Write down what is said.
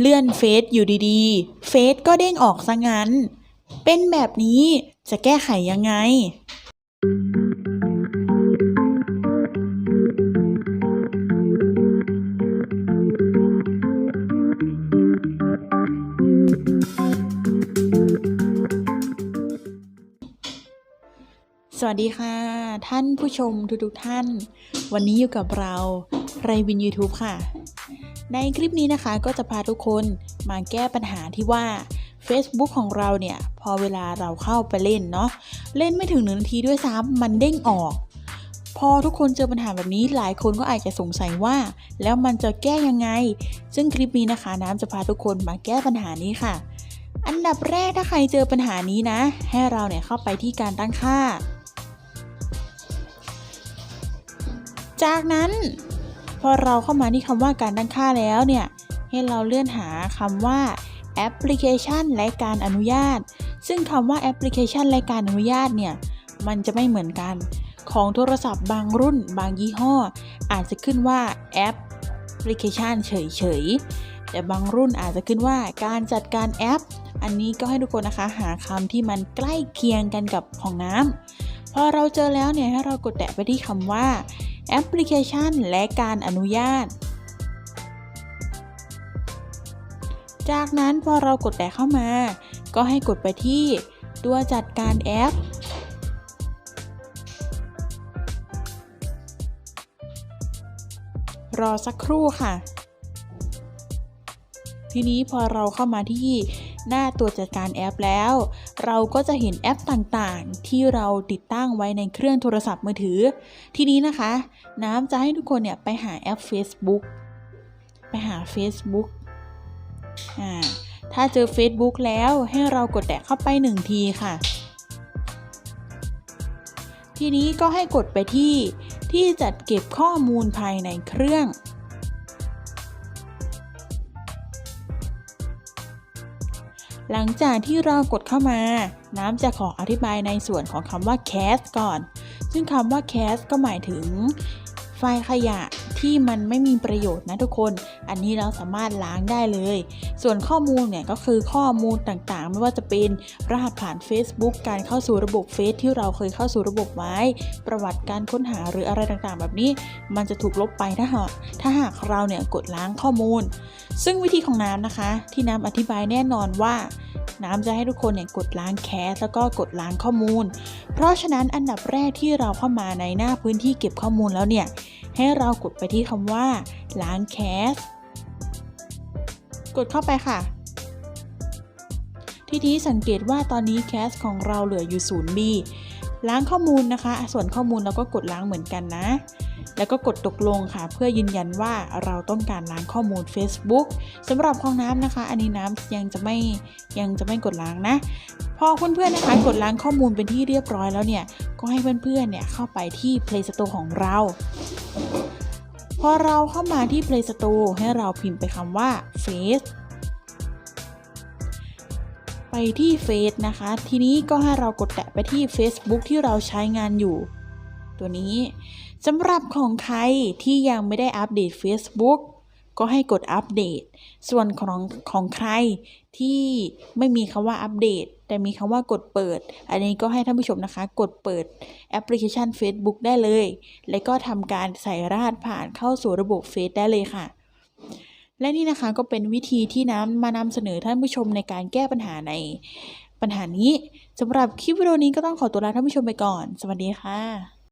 เลื่อนเฟซอยู่ดีๆ เฟซก็เด้งออกซะงั้น เป็นแบบนี้จะแก้ไขยังไง วัสดีค่ะ ท่านผู้ชมทุกๆท่าน วันนี้อยู่กับเราไรวิน YouTube ค่ะ ในคลิปนี้นะคะก็จะพาทุกคนมาแก้ปัญหาที่ว่า Facebook ของเราเนี่ย พอเวลาเราเข้าไปเล่นเนาะเล่นไม่ถึงหนึ่งนาทีด้วยซ้ำมันเด้งออก พอทุกคนเจอปัญหาแบบนี้หลายคนก็อาจจะสงสัยว่า แล้วมันจะแก้ยังไง ซึ่งคลิปนี้นะคะ น้ำจะพาทุกคนมาแก้ปัญหานี้ค่ะ อันดับแรกถ้าใครเจอปัญหานี้นะ ให้เราเนี่ยเข้าไปที่การตั้งค่า จากนั้นพอเราเข้ามาที่คำว่าการตั้งค่าแล้วเนี่ยให้เราเลื่อนหาคำว่าแอปพลิเคชันและการอนุญาต ซึ่งคำว่าแอปพลิเคชันและการอนุญาตเนี่ยมันจะไม่เหมือนกัน ของโทรศัพท์บางรุ่นบางยี่ห้อ อาจจะขึ้นว่าแอปพลิเคชันเฉยๆ แต่บางรุ่นอาจจะขึ้นว่าการจัดการแอป อันนี้ก็ให้ทุกคนนะคะหาคำที่มันใกล้เคียงกันกับของน้ำพอเราเจอแล้วเนี่ยให้เรากดแตะไปที่คำว่า แอปพลิเคชัน และการอนุญาต จากนั้นพอเรากดแตะเข้ามา ก็ให้กดไปที่ตัวจัดการแอป รอสักครู่ค่ะ ทีนี้พอเราเข้ามาที่ หน้าตัวจัดการแอปแล้ว เราก็จะเห็นแอปต่างๆ ที่เราติดตั้งไว้ในเครื่องโทรศัพท์มือถือ ทีนี้นะคะ น้ำจะให้ทุกคนเนี่ยไปหาแอป Facebook ไปหา Facebook อ่าถ้าเจอ Facebook แล้วให้เรากดแตะเข้าไปหนึ่งทีค่ะ ทีนี้ก็ให้กดไปที่ที่จัดเก็บข้อมูลภายในเครื่อง หลังจากที่เรากดเข้ามา น้ำจะขออธิบายในส่วนของคำว่า cast ก่อน ซึ่งคำว่า cast ก็หมายถึง ล์ขยะที่มันไม่มีประโยชน์นะทุกคน อันนี้เราสามารถล้างได้เลย ส่วนข้อมูลเนี่ยก็คือข้อมูลต่างๆ ไม่ว่าจะเป็นรหัสผ่าน Facebook การเข้าสู่ระบบเฟซที่เราเคยเข้าสู่ระบบไว้ ประวัติการค้นหาหรืออะไรต่างๆ แบบนี้ มันจะถูกลบไปถ้าหากถ้าหากเราเนี่ยกดล้างข้อมูล ซึ่งวิธีของน้ำนะคะ ที่น้ำอธิบายแน่นอนว่า น้ำจะให้ทุกคนเนี่ยกดล้างแคสแล้วก็กดล้างข้อมูล เพราะฉะนั้นอันดับแรกที่เราเข้ามาในหน้าพื้นที่เก็บข้อมูลแล้วเนี่ยให้เรากดไปที่คำว่า ล้างแคส กดเข้าไปค่ะ ทีนี้สังเกตว่าตอนนี้แคสของเราเหลืออยู่ 0B ล้างข้อมูลนะคะ ส่วนข้อมูลเราก็กดล้างเหมือนกันนะ แล้วก็กดตกลงค่ะ เพื่อยืนยันว่าเราต้องการล้างข้อมูล Facebook สำหรับของน้ำนะคะ อันนี้น้ำยังจะไม่ยังจะไม่กดล้างนะ พอเพื่อนๆนะคะกดล้างข้อมูลเป็นที่เรียบร้อยแล้วเนี่ย ก็ให้เพื่อนๆเนี่ยเข้าไปที่ Play Store ของเรา พอเราเข้ามาที่ Play Store ให้เราพิมพ์ไปคำว่า Face ไปที่ Face นะคะ ทีนี้ก็ให้เรากดแตะไปที่ Facebook ที่เราใช้งานอยู่ ตัวนี้สำหรับของใครที่ยังไม่ได้อัปเดต Facebook ก็ให้กดอัปเดต ส่วนของของใครที่ไม่มีคำว่าอัปเดต แต่มีคำว่ากดเปิด อันนี้ก็ให้ท่านผู้ชมนะคะ กดเปิดแอปพลิเคชัน Facebook ได้เลย และก็ทำการใส่รหัสผ่านเข้าสู่ระบบเฟซได้เลยค่ะ และนี่นะคะก็เป็นวิธีที่น้ำมานำเสนอท่านผู้ชมในการแก้ปัญหาในปัญหานี้สำหรับคลิปวิดีโอนี้ก็ต้องขอตัวลาท่านผู้ชมไปก่อน สวัสดีค่ะ